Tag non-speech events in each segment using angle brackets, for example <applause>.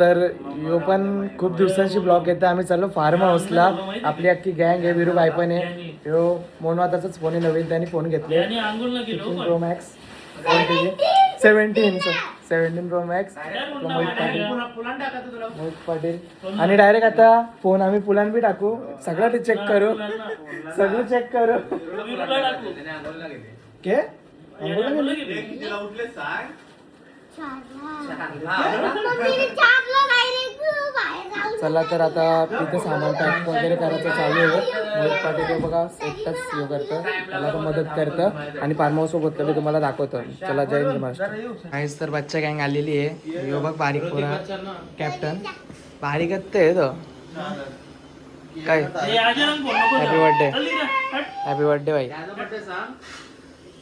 तर यो पण खूप दिवसांची ब्लॉग येतं आम्ही चाललो फार्म हाऊसला आपली अख्खी गँग आहे विरू बाई पण आहे. यो मोनवाताचाच फोन आहे नवीन. त्यांनी फोन घेतले. Pro max seventeen seventeen pro max Mohit Patil Mohit Patil आणि डायरेक्ट आता फोन आम्ही पुलान बी टाकू. सगळं ते चेक करू. सगळं चेक करू. के? चला तर आता तिथे सामान पॅक वगैरे करायचं चालू आहे. मोहित पाटील हे बघा एकटाच हे करतं. त्याला तर मदत करतं. आणि फार्म हाऊस सोबत मी तुम्हाला दाखवतो. चला जय हिंद महाराष्ट्र. काहीच तर बच्चा गँग आलेली आहे. यो बघ बारीक पोरा. कॅप्टन बारीकच आहे तो. काय? हॅपी बर्थडे हॅपी बर्थडे भाई.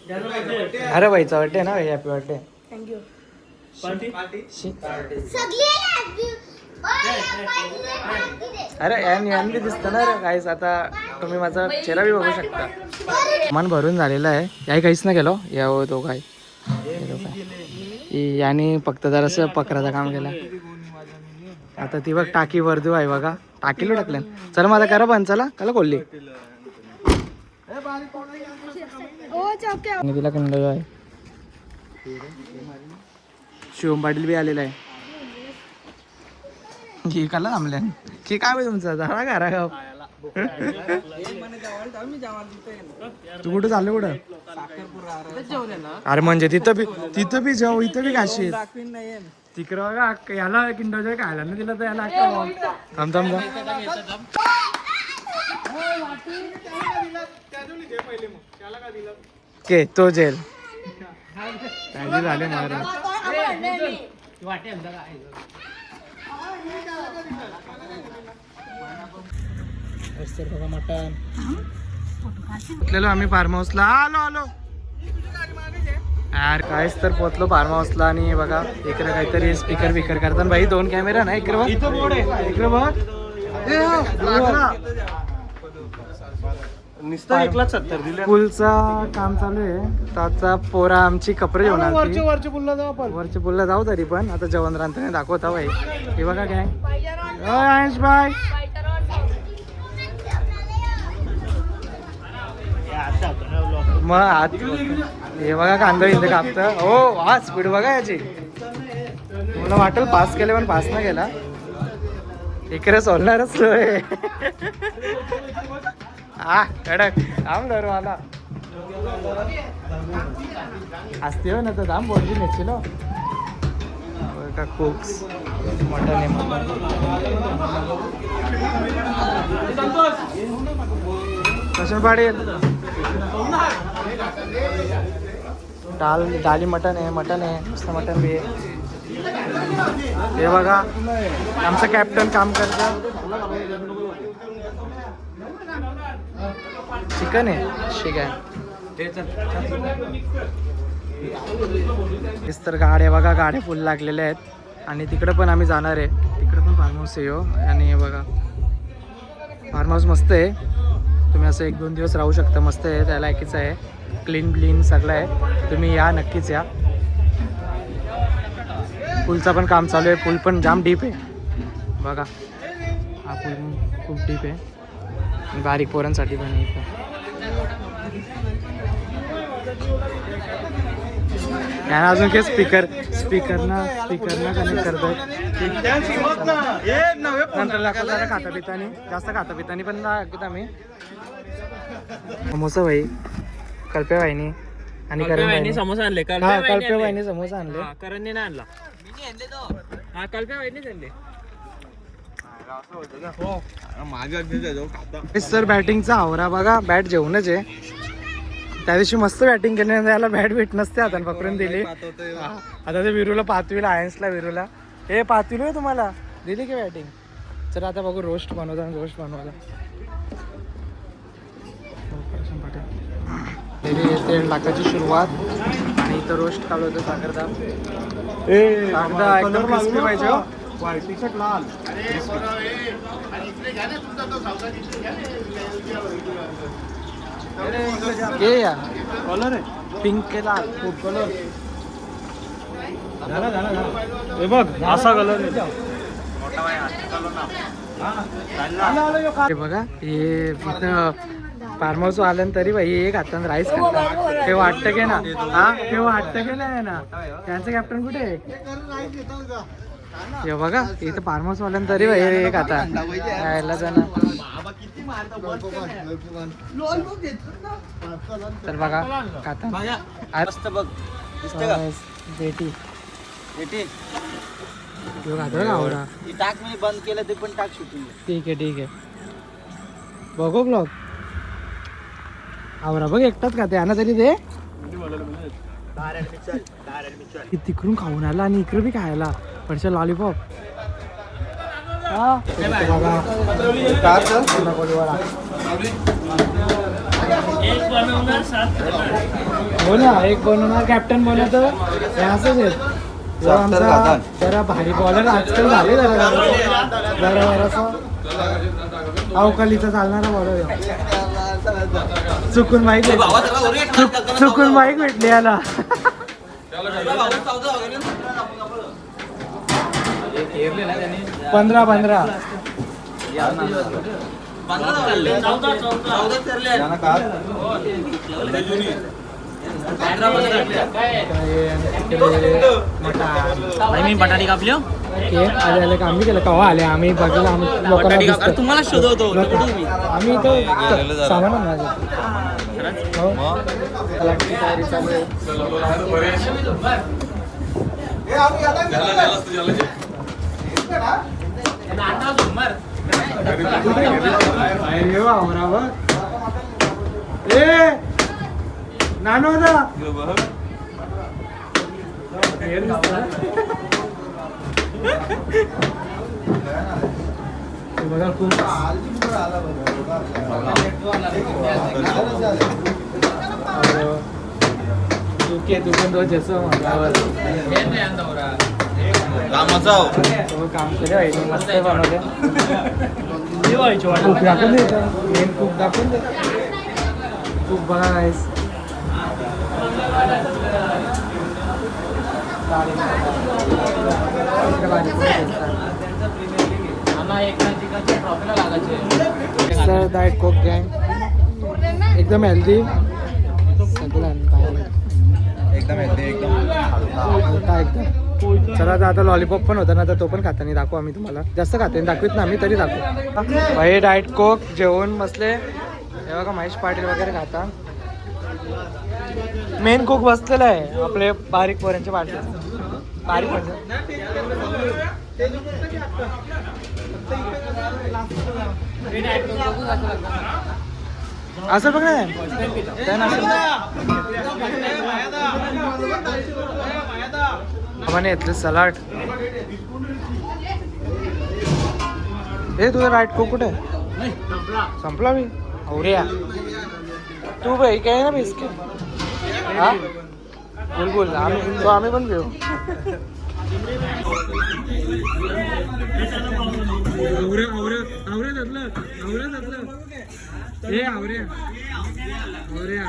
अरे भाईचा बर्थडे ना भाई हॅपी बर्थडे अरे यान यान बी दिसतं ना रे काहीच आता तुम्ही माझा चेहरा बी बघू शकता. मन भरून झालेलं आहे. याही काहीच नाही केलो. या हो तो काय? हे याने फक्त जरासं पकडाचं काम केलं. आता ती बघ टाकी वर्दू आहे बघा. टाकीला टाकल्या चला माझा करा पण चला. कला कोल्ली तिला कंड आहे. शिवम पाटील बी आलेला आहे. की कला थांबल्या की काय होय तुमचं? झाडा घरा गाव. तू कुठं चाललं कुठं? अरे म्हणजे तिथं बी तिथं बी जाऊ इथं बी काशी तिकडं बघा याला किंडो जॉय खायला ना दिला तर याला. थांब थांब थांब. के तो जेल. काळजी झाले महाराज पोचलेलो आम्ही फार्म हाऊसला आलो आलो. यार कायच तर पोचलो फार्म हाऊसला आणि बघा इकडे काहीतरी स्पीकर बिकर करतात. भाई दोन कॅमेरा ना इकडे बघ. इकडे बघ. हो. पुलचा काम चालू आहे. त्याचा पोरा आमची कपडे घेऊन आलती. वरचे पुल्ला जाऊ आपण. वरच्या पुलला जाऊ तरी पण. आता जेवण रांधताना दाखवता भाई हे बघा काय. आयश बाय मग आत हे बघा कांदा इथे कापत. हो हा स्पीड बघा याची. मला वाटेल पास केले पण पास नाही गेला इकडे सोडणारच सोय हा कडक. थांब धरू आला असते हो ना तर थांब बोलली नेशील हो. का कोक्स. मटन आहे कशाने पाडेल डाल डाली मटन आहे मटन आहे नुसतं मटन बी आहे. हे बघा आमचं कॅप्टन काम करतं. चिकन आहे? चिकन हेच तर गाड्या बघा गाड्या फुल लागलेल्या आहेत. आणि तिकडं पण आम्ही जाणार आहे. तिकडं पण फार्म हाऊस आहे हो. आणि हे बघा. फार्म हाऊस मस्त आहे. तुम्ही असं एक दोन दिवस राहू शकता मस्त आहे. त्या लायकीचं आहे. क्लीन ब्लीन सगळं आहे. तुम्ही या नक्कीच या. पूलचं पण काम चालू आहे. पूल पण जाम डीप आहे. बघा. हा पूल खूप डीप आहे. बारीक पोरांसाठी पण. यानं अजून काही स्पीकर स्पीकरना स्पीकरना कनेक्ट करतात नंतर जरा खाता पितानी. जास्त खाता पितानी पण दाखवत आम्ही. समोसा भाई कल्प्या भाईनी आणि करण भाईनी समोसा आणले कल्प्या भाईनी समोसा आणले. करंजी नाही आणला. हा कल्प्या वाईटनेच आणले. सर बॅटिंगचा आवरा बघा. बॅट जेवणच आहे. त्या दिवशी मस्त बॅटिंग केली त्याला बॅट भेट नसते हाताने पकडून दिली. हा. आता ते विरूला पाचवीला आयन्सला विरूला. हे पाचवीला आहे तुम्हाला? दिली की बॅटिंग चला आता बघू रोस्ट बनवता रोस्ट बनवायला. तेल टाकायची सुरुवात. आणि इथं रोस्ट चालू होतं साखरदा साखरदा एकदम क्रिस्पी पाहिजे. टी शर्ट लाल. ये या. कलर आहे. पिंक के लाल. फूड कलर हे बघ असा कलर हे. बघा हे फार्म हाऊस आल्यानं तरी भाई एक हातानं राईस करतात हे वाटतं की ना हा. हे? वाटतं की नाही ना? त्यांचं कॅप्टन कुठे आहे? हे बघा इथं फार्म हाऊस वाल्यानं तरी भाई एक हाता यायला जाणं. तर बघा खाता. मस्त बघ. बेटी. का आवडा. टाक मी बंद केलं ते पण टाक शूटिंग. ठीक आहे ठीक आहे. बघू ब्लॉग आवरा बघ एकटाच खाते. आणा तरी ते तिकडून खाऊन आला आणि इकडे बी खायला. पडशा लॉलीपॉप हा? ना एक बनवणार कॅप्टन बनवतो असंच आहेत जरा भारी बॉलर आजकाल झाले जरा जरा. जरा जरासा. अवकालीचा चालणारा बॉलर चुकून चुक- चुकून माईक भेटली याला. पंधरा पंधरा. मी बटाटे कापले ओके आले आले का आम्ही केलं. कवा आले? आम्ही बघितलं आम्ही लोकांना दिसतं. तुम्हाला शोधवतो. आम्ही इथं सामान आणायचं. ए नानू होता बाहेर दिसतं. हे बघा खूप और तू के तू पण रोज येतो माझ्यावर खूप दाखवून दे मेन खूप दाखवून दे खूप बघा नाहीस सर डाएट कोक गँग एकदम हेल्दी सगळं बाहेर एकदम हेल्दी एकदम मोठा एकदम चला आता आता लॉलीपॉप पण होता ना तर तो पण खाताना दाखवू आम्ही तुम्हाला. जास्त खाते दाखवीत ना आम्ही तरी दाखवू. भाई डाएट कोक जेवण बसले. हे बघा महेश पाटील वगैरे खाता. मेन कोक बसलेला आहे आपले बारीक पोरांचे पाटील. बारीक असं बघ ना त्या ना आम्हाला सलाड. हे तुझं राईट को कुठे? संपला मी. और्या तू भाई काय ना बिस्किट हा? बोल बोल. आम्ही तो आम्ही पण घेऊ. आवऱ्या आवऱ्या. आवऱ्या जातलं. आवऱ्या जातलं. हे आवऱ्या. आवऱ्या.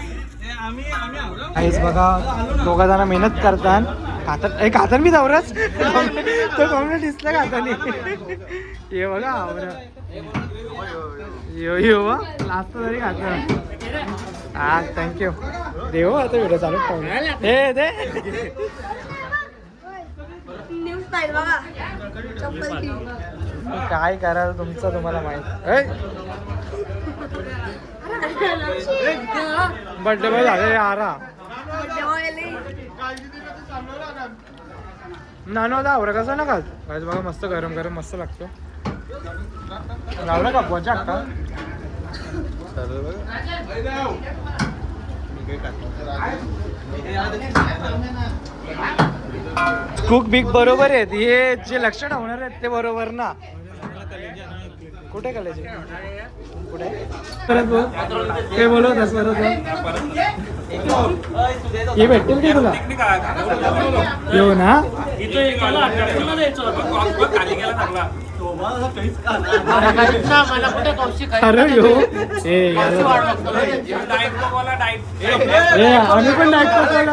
काहीच बघा दोघा जण मेहनत करतात. खातात एक खातात मी जावरच तो कोण दिसला खातानी ये बघा आवरा. यो यो लास्ट तरी खात हा थँक्यू देऊ आता व्हिडिओ चालू ठेवून हे दे. काय कराल तुमचं तुम्हाला माहीत? बर्थडे बॉय झाले आरा. नानो होता आवरा कसा ना खात? काय बघा मस्त गरम गरम मस्त लागतो. लावला का पोचा का कुक बिग बरोबर आहेत. हे जे लक्ष ठेवणार आहेत ते बरोबर ना? कुठे कलेजे कुठे? परत बोल काय बोलत आहेस परत बोल. हे भेटतील की तुला? येऊ ना. अरे यो. ए यार. ए आम्ही पण डायट हे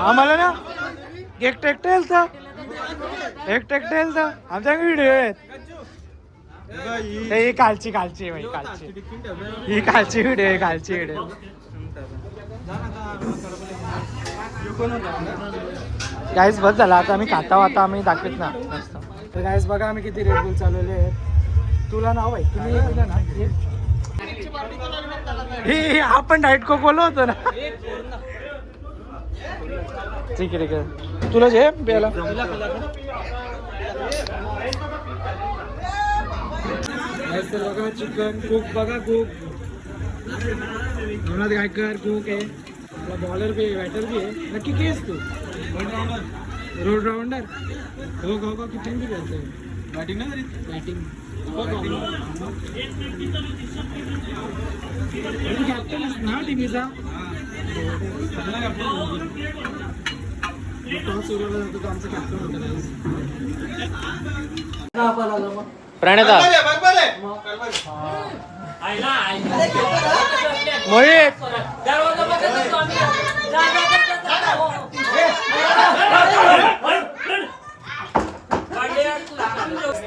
आम्हाला ना एक ट्रॅक्टर यायचा एक ट्रॅक्टर यायचा आमच्याकडे व्हिडिओ आहेत ही कालची कालची आहे कालची ही कालची व्हिडिओ आहे कालची व्हिडिओ गाईस बस झाला आता आम्ही खाता आता आम्ही दाखवत ना तर गाईस बघा आम्ही किती रेट बुल चालवले आहेत तुला नाव आहे? तुम्ही दिलं ना. हे हे, आपण डाईट कोक बोललो होतो ना. ठीक आहे ठीक आहे. तुला जे प्यायला बघा चिकन कुक बघा कुक नवनाथ गायकर कुक आहे आपला बॉलर बी आहे बॅटर बी आहे नक्की की आहेस तू रोड राऊंडर. हो हो हो किती बी खेळतोय. बॅटिंग ना बॅटिंग. कॅप्टन ना टीमीचा प्रणता मोहित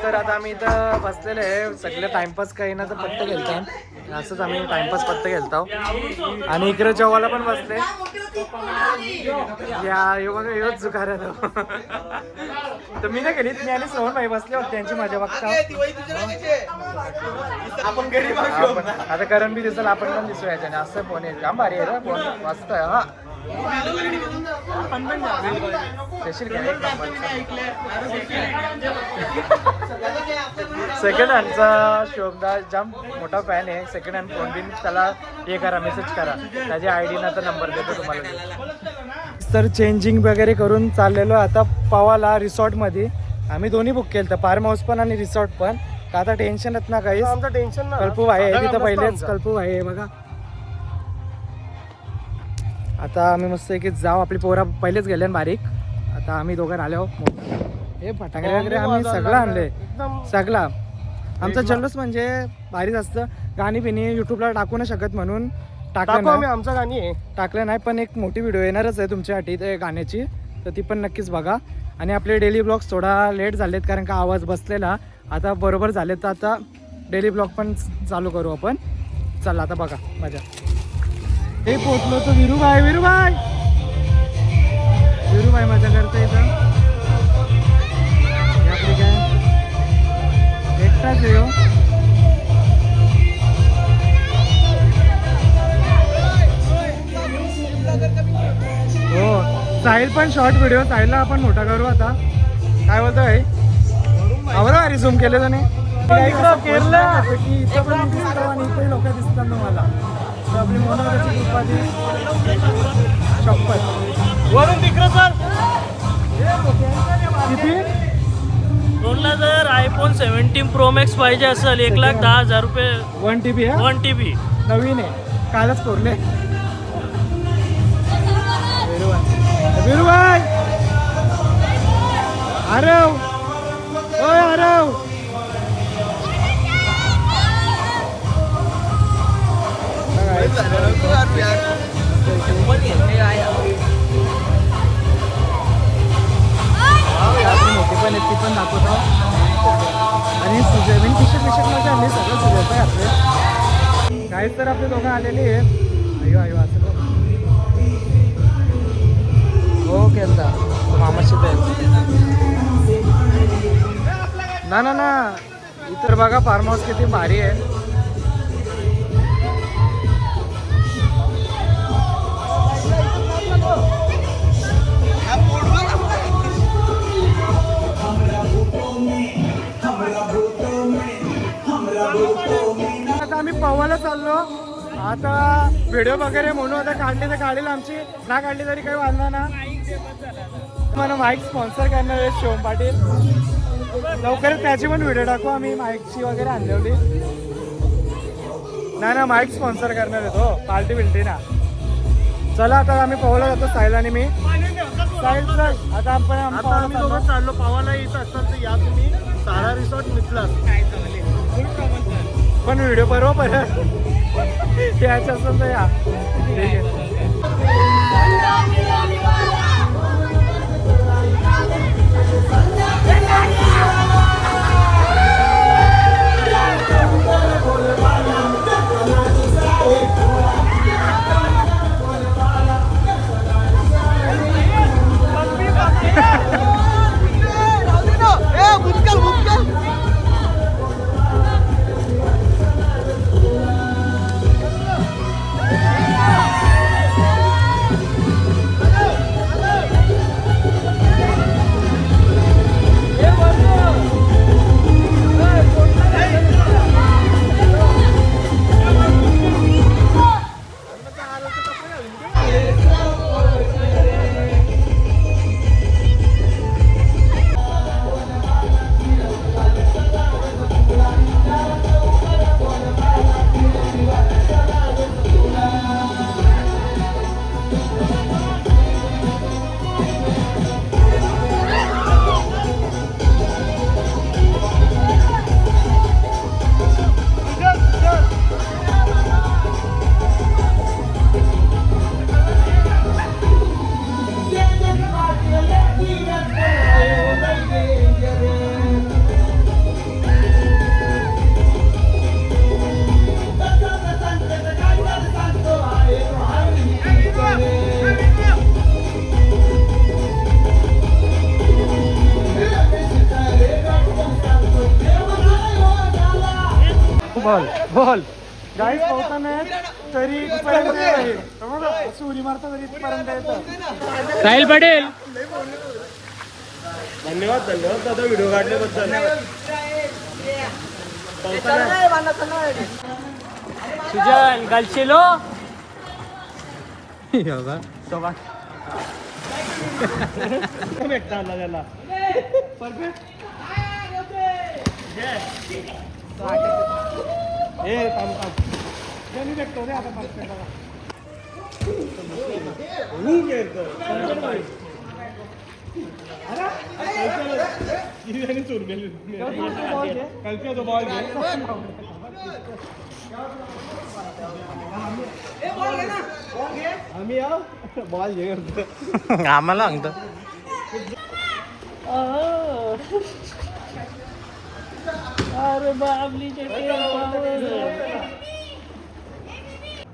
तर आता आम्ही इथं बसलेले आहे. सगळे टाइमपास काही ना तर पत्ते खेळतात असंच आम्ही टाइमपास पत्ते खेळतो. आणि इकडे जेवायला पण बसले. या यो बघा योच जुकार आहे. तर मी नाही गेलीत मी आणि सोहन भाई बसले होते त्यांची माझ्या बघता. आपण आता करण बी दिसल आपण पण दिसू याच्याने. असं फोन येईल काम भारी आहे रे फोन मस्त आहे हा. सेकंड हँडचा शोभदा जाम मोठा फॅन आहे सेकंड हँड फोन बिन त्याला हे करा मेसेज करा. त्याच्या आय डी तर नंबर देतो तुम्हाला तर चेंजिंग वगैरे करून चाललेलो आता पवाला रिसॉर्टमध्ये आम्ही दोन्ही बुक केलं फार्म हाऊस पण आणि रिसॉर्ट पण. का आता टेन्शनच ना काही आमचं टेन्शन ना. कल्पू भाई आहे तिथं पहिलेच. कल्पू भाई आहे बघा. आता आम्ही मस्त की जाऊ आपली पोरा पहिलेच गेले बारीक. आता आम्ही दोघं आलो हे फटाके वगैरे आम्ही सगळं आणले. सगळा. आमचा जल्लोष म्हणजे भारीच असतं. गाणी बिणी युट्यूबला टाकू नाही शकत म्हणून टाकू टाकलं आम्ही नाही. आमचं गाणी आहे. टाकलं नाही पण एक मोठी व्हिडिओ येणारच आहे तुमच्यासाठी ते गाण्याची. तर ती पण नक्कीच बघा. आणि आपले डेली ब्लॉग्स थोडा लेट झालेत कारण का आवाज बसलेला. आता बरोबर झाले तर आता डेली ब्लॉग पण चालू करू आपण. चला आता बघा मजा. हे पोचलो तो विरूभाई विरूभाई विरूभाई मजा करतो इथं. आपली काय? एकटाच आहे हो. हो साहिल पण शॉर्ट व्हिडिओ साहिलला आपण मोठा करू आता. काय बोलतो भाई? आवरा भारी झूम केले त्याने. केरला. इथं पण दिसतो आणि इथे लोक दिसतात तुम्हाला मनोहराची कृपाची शपथ वरून तिकडं सर किती? दोनला जर आयफोन सेव्हन्टीन प्रो मॅक्स पाहिजे असेल एक लाख दहा हजार रुपये वन टी बी आहे वन टी बी नवीन आहे. कालच कोरले. बघा फार्म हाऊस किती भारी आहे? आता आम्ही पवायला चाललो. आता व्हिडिओ वगैरे म्हणून आता काढली तर काढेल आमची. ना काढली तरी काही वाजणार ना. मला माईक स्पॉन्सर करणार आहे शिवम पाटील. लवकरच त्याची पण व्हिडिओ टाकू. आम्ही माईकची वगैरे आणली होती. नाही ना माईक स्पॉन्सर करणार आहे तो. पार्टी बिल्टी ना. चला आता आम्ही पवला जातो साहिल आणि मी. साहिल चल आता आपण आता आम्ही दोघं चाललो. पावाला येत असाल तर या तुम्ही. सारा रिसॉर्ट मिथला पण व्हिडिओ परवा परत यायचं असेल तर या. ठीक आहे. बोल उडी मारता तरी इथपर्यंत येतं. साहिल पटेल. धन्यवाद धन्यवाद दादा व्हिडिओ काढल्याबद्दल. सुजल गालशेलो भेटता आला त्याला ए थांब थांब. त्यांनी भेटतो रे आता मिनिटाला हू घेतो कलच्या तो बॉल घे आम्ही या बॉल घे करतो आम्हाला सांगतो अरे बाबली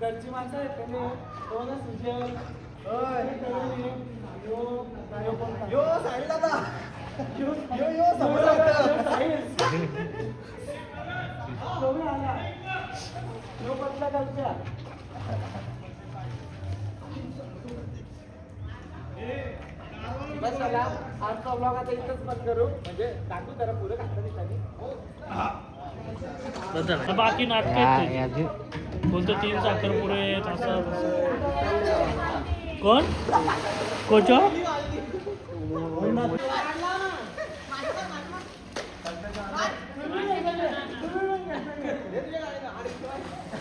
घरची माणसं आहेत? यो साहिल दादा यो यो समोर बस आजचा ब्लॉग आता इथंच बंद करू. म्हणजे दाखवू जरा पुढे काढता दिसतानी बाकी नाटक आहेत त्याची. बोलतो तीन साखरपुडे आहेत असं तसं. कोण कोच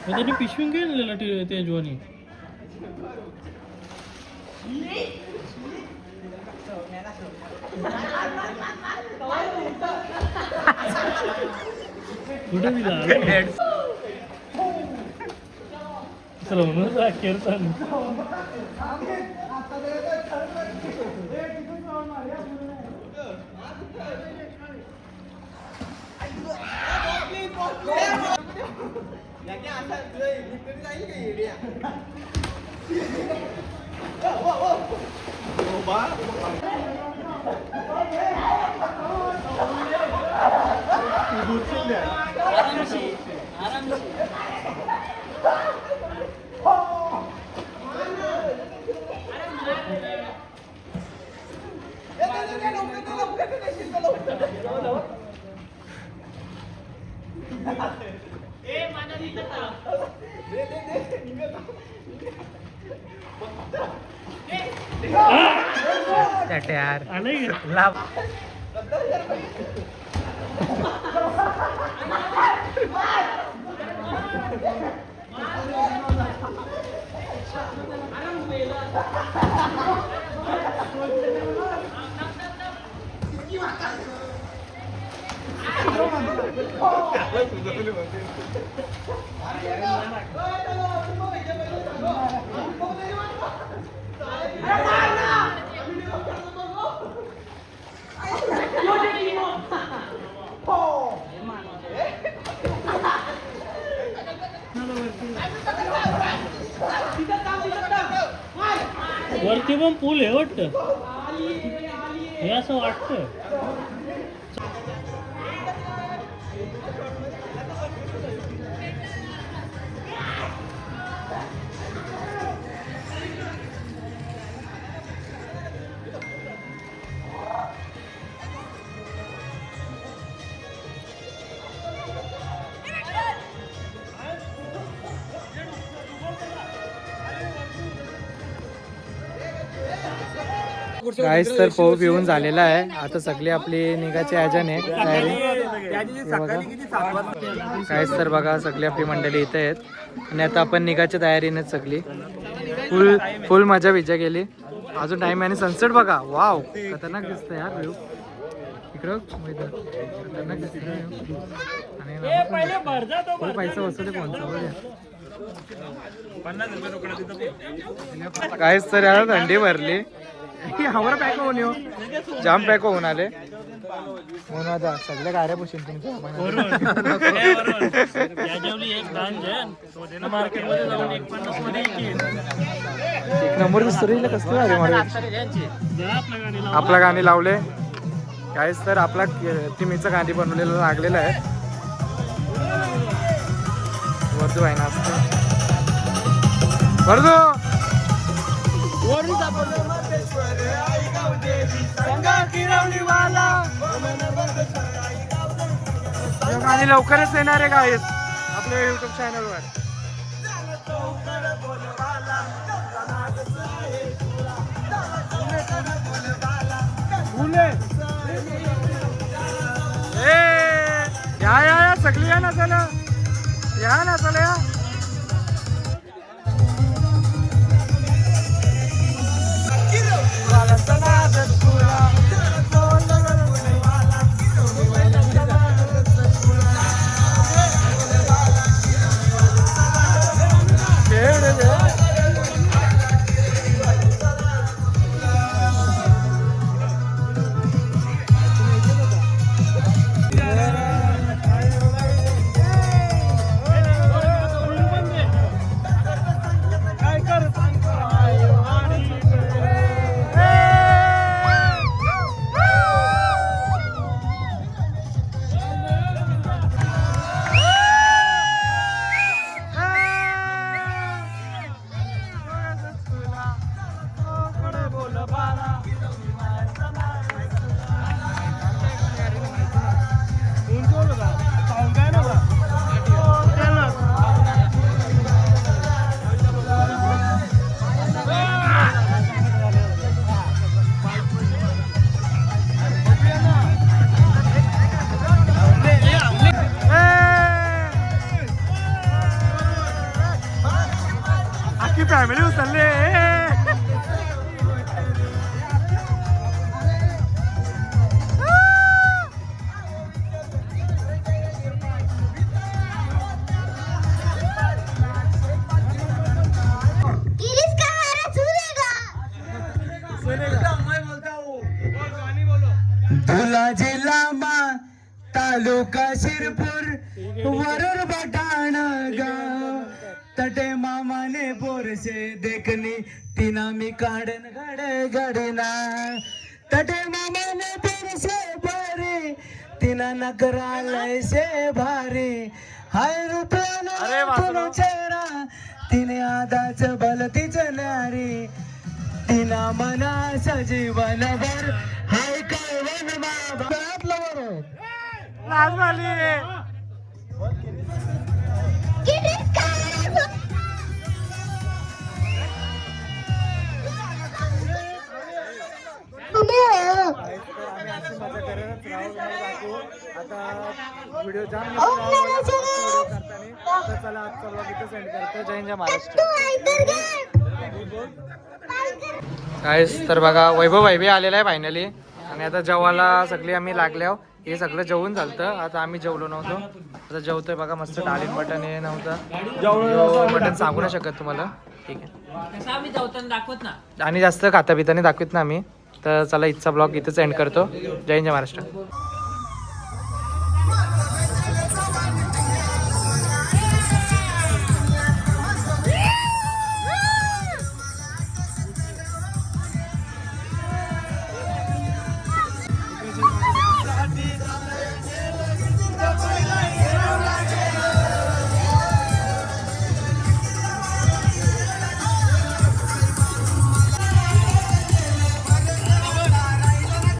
त्यांनी पिशवी गेलेलं ते ज्वानी कुठे <laughs> दिला चला म्हणूनच अखेर चालू यार 拉 वाटतं? हे असं वाटतं? काहीच तर पोह पिऊन झालेला आहे. आता सगळी आपली निघाची आयोजन आहे. तयारी. काहीच तर बघा सगळी आपली मंडळी इथे आहेत. आणि आता आपण निघाच्या तयारीनेच सगळी. फुल फुल मजा विजा केली. अजून टाइम आहे आणि सनसेट बघा. वाव खतरनाक दिसतंय यार व्ह्यू इकडं इथं. खतरनाक दिसतंय view. आणि पैसा काहीच तर यार थंडी भरली. हमारा पॅक होऊन येऊ. जाम पॅक होऊन आले. म्हणून आता सगळ्या गाड्या पुशील तुमच्या <laughs> एक नंबर कसलं भारी मारे जा आपल्या गाडीला आपला गाणी लावले. काहीच तर आपला टिमीचं गाणी बनवलेलं लागलेलं आहे. वर्धू आहे ना असतं वर्धू गाणी लवकरच येणार आहे गाईस आपल्या युट्यूब चॅनलवर या या सगळी या ना चला. या ना चला. या अख्खी मामाने पोरसे देखणी तिना मी काढन गाड गाडीना. तटे मामाने पोरसे भारी तिना नकरालय से भारी. हाय रुपयाला चेहरा तिने आदाच बल तिच नारी तिना मना सजीवनभर हाय काय वन बाबा. लाज झाली तर बघा वैभव भाई बी आलेला आहे फायनली आणि आता जेवायला सगळी आम्ही लागल्या हे सगळं जेवून झालं आता आम्ही जेवलो नव्हतो. आता जेवतोय बघा मस्त डाळीन बटन हे नव्हतं. बटन सांगू नाही शकत तुम्हाला. ठीक आहे. आणि जास्त खाता पिताने दाखवत ना आम्ही. तर चला इथचा ब्लॉग इथंच एंड करतो. जय जय महाराष्ट्र.